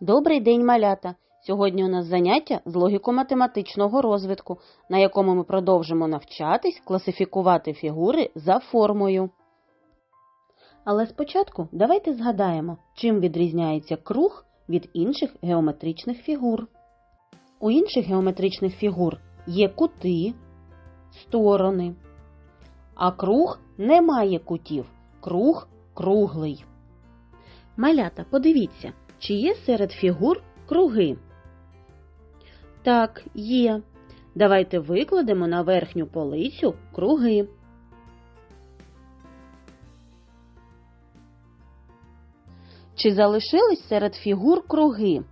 Добрий день, малята! Сьогодні у нас заняття з логіко-математичного розвитку, на якому ми продовжимо навчатись класифікувати фігури за формою. Але спочатку давайте згадаємо, чим відрізняється круг від інших геометричних фігур. У інших геометричних фігур є кути, сторони, а круг не має кутів. Круг круглий. Малята, подивіться, чи є серед фігур круги? Так, є. Давайте викладемо на верхню полицю круги. Чи залишились серед фігур круги?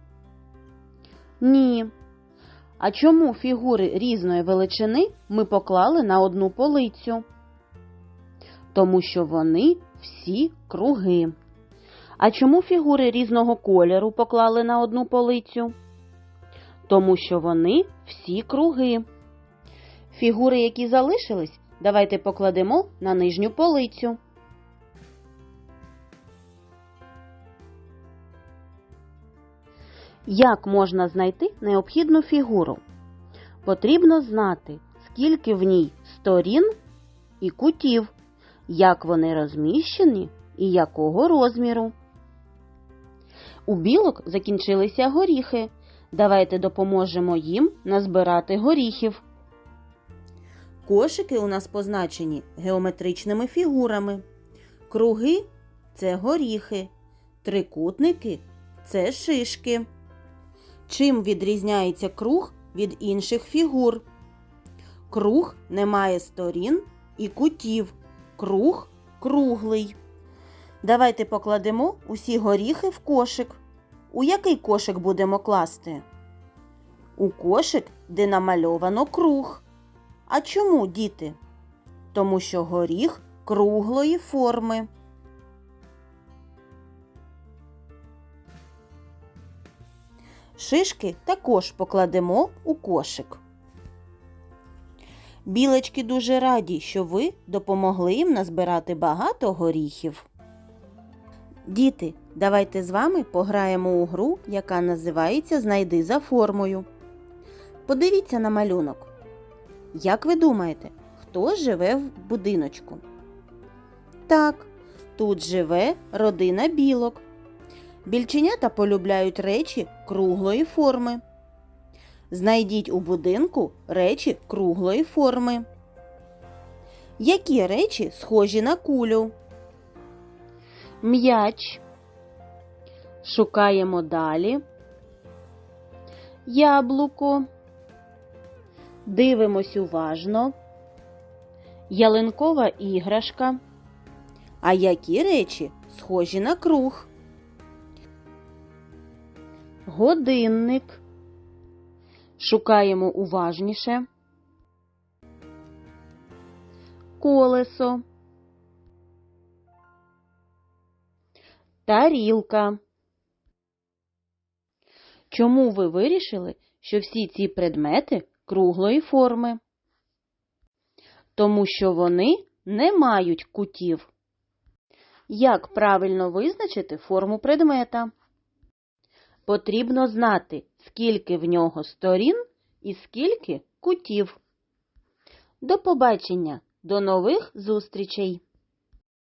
Ні. А чому фігури різної величини ми поклали на одну полицю? Тому що вони всі круги. А чому фігури різного кольору поклали на одну полицю? Тому що вони всі круги. Фігури, які залишились, давайте покладемо на нижню полицю. Як можна знайти необхідну фігуру? Потрібно знати, скільки в ній сторін і кутів, як вони розміщені і якого розміру. У білок закінчилися горіхи. Давайте допоможемо їм назбирати горіхів. Кошики у нас позначені геометричними фігурами. Круги це горіхи, трикутники це шишки. Чим відрізняється круг від інших фігур? Круг не має сторін і кутів. Круг круглий. Давайте покладемо усі горіхи в кошик. У який кошик будемо класти? У кошик, де намальовано круг. А чому, діти? Тому що горіх круглої форми. Шишки також покладемо у кошик. Білочки дуже раді, що ви допомогли їм назбирати багато горіхів. Діти, давайте з вами пограємо у гру, яка називається Знайди за формою. Подивіться на малюнок. Як ви думаєте, хто живе в будиночку? Так, тут живе родина білок. Більченята полюбляють речі круглої форми. Знайдіть у будинку речі круглої форми. Які речі схожі на кулю? М'яч. Шукаємо далі. Яблуко. Дивимось уважно. Ялинкова іграшка. А які речі схожі на круг? Годинник. Шукаємо уважніше. Колесо. Тарілка. Чому ви вирішили, що всі ці предмети круглої форми? Тому що вони не мають кутів. Як правильно визначити форму предмета? Потрібно знати, скільки в нього сторін і скільки кутів. До побачення, до нових зустрічей!